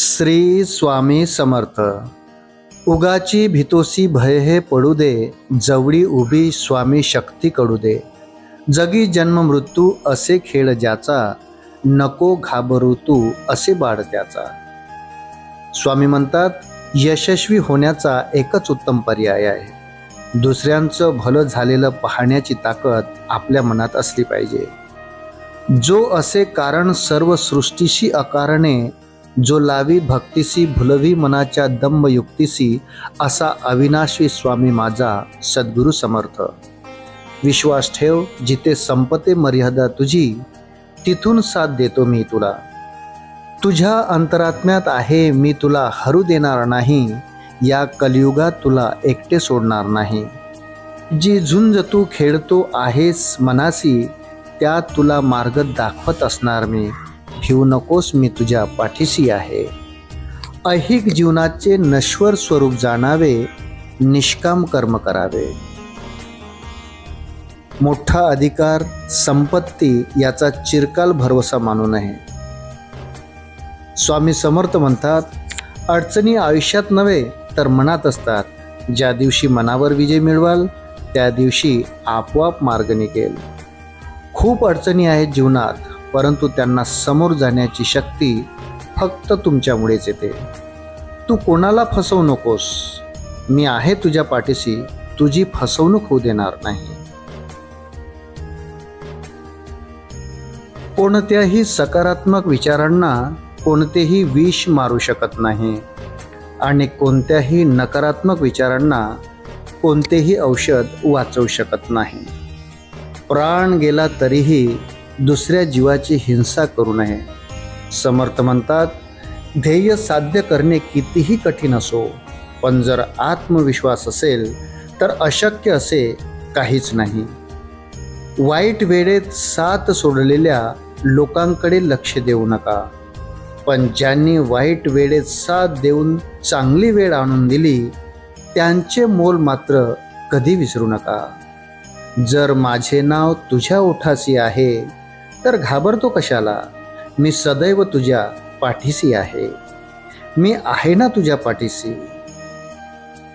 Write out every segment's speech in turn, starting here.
श्री स्वामी समर्थ. उगाची भितोसी भय हे पडू दे जवळी उभी स्वामी शक्ती कडू दे. जगी जन्म मृत्यू असे खेळ ज्याचा नको घाबरू तू असे बाळ त्याचा. स्वामी म्हणतात यशस्वी होण्याचा एकच उत्तम पर्याय आहे. दुसऱ्यांचं भलं झालेलं पाहण्याची ताकद आपल्या मनात असली पाहिजे. जो असे कारण सर्व सृष्टीशी अकारणे जो लावी भक्तीसी भुलवी मनाच्या दंबयुक्तीसी असा अविनाशी स्वामी माझा सद्गुरू समर्थ. विश्वास ठेव जिथे संपते मर्यादा तुझी तिथून साथ देतो मी तुला. तुझ्या अंतरात्म्यात आहे मी तुला हरू देणार नाही या कलियुगात तुला एकटे सोडणार नाही. जी झुंज तू खेळतो आहेस मनासी त्या तुला मार्ग दाखवत असणार मी. ठेवू नकोस मी तुझ्या पाठीशी आहे. ऐहिक जीवनाचे नश्वर स्वरूप जाणावे निष्काम कर्म करावे. मोठा अधिकार संपत्ती याचा चिरकाल भरवसा मानू नये. स्वामी समर्थ म्हणतात अडचणी आयुष्यात नव्हे तर मनात असतात. ज्या दिवशी मनावर विजय मिळवाल त्या दिवशी आपोआप मार्ग निघेल. खूप अडचणी आहेत जीवनात. परंतु त्यांना समोर जाण्याची शक्ती फक्त तुमच्यामुळेच येते. तू कोणाला फसवू नकोस. मी आहे तुझ्या पाठीशी. तुझी फसवणूक होऊ देणार नाही. कोणत्याही सकारात्मक विचारांना कोणतेही विष मारू शकत नाही आणि कोणत्याही नकारात्मक विचारांना कोणतेही औषध वाचवू शकत नाही. प्राण गेला तरीही दुसऱ्या जीवाची हिंसा करू नये. समर्थ म्हणतात ध्येय साध्य करणे कितीही कठीण असो पण जर आत्मविश्वास असेल तर अशक्य असे काहीच नाही. वाईट वेळेत साथ सोडलेल्या लोकांकडे लक्ष देऊ नका. पण ज्यांनी वाईट वेळेत साथ देऊन चांगली वेळ आणून दिली त्यांचे मोल मात्र कधी विसरू नका. जर माझे नाव तुझ्या ओठासी आहे तर घाबरतो कशाला? मी सदैव तुझ्या पाठीशी आहे. मी आहे ना तुझ्या पाठीशी.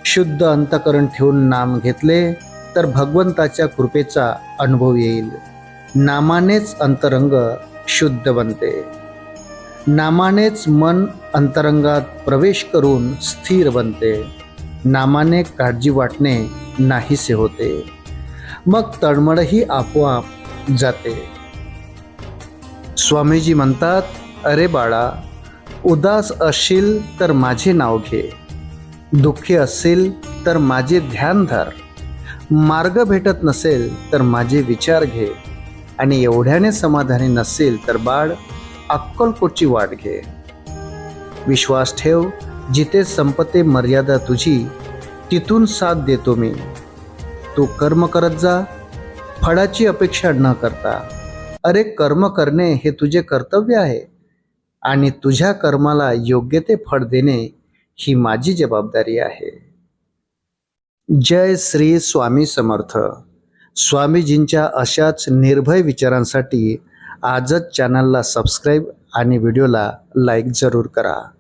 शुद्ध अंतकरण ठेवून नाम घेतले तर भगवंताच्या कृपेचा अनुभव येईल. नामानेच अंतरंग शुद्ध बनते. नामानेच मन अंतरंगात प्रवेश करून स्थिर बनते. नामाने काळजी वाटणे नाहीसे होते. मग तळमळही आपोआप जाते. स्वामीजी म्हणतात अरे बाळा उदास असशील तर माझे नाव घे. दुःखी असेल तर माझे ध्यान धर. मार्ग भेटत नसेल तर माझे विचार घे. आणि एवढ्याने समाधानी नसेल तर बाळ अक्कलकोटची वाट घे. विश्वास ठेव जिथे संपते मर्यादा तुझी तिथून साथ देतो मी. तू कर्म करत जा फळाची अपेक्षा न करता. अरे कर्म करणे हे तुझे कर्तव्य आहे आणि तुझ्या कर्माला योग्य ते फळ देणे ही माझी जबाबदारी आहे. जय श्री स्वामी समर्थ. स्वामीजींच्या अशाच निर्भय विचारांसाठी आजच चॅनलला सबस्क्राईब आणि व्हिडिओला लाईक जरूर करा.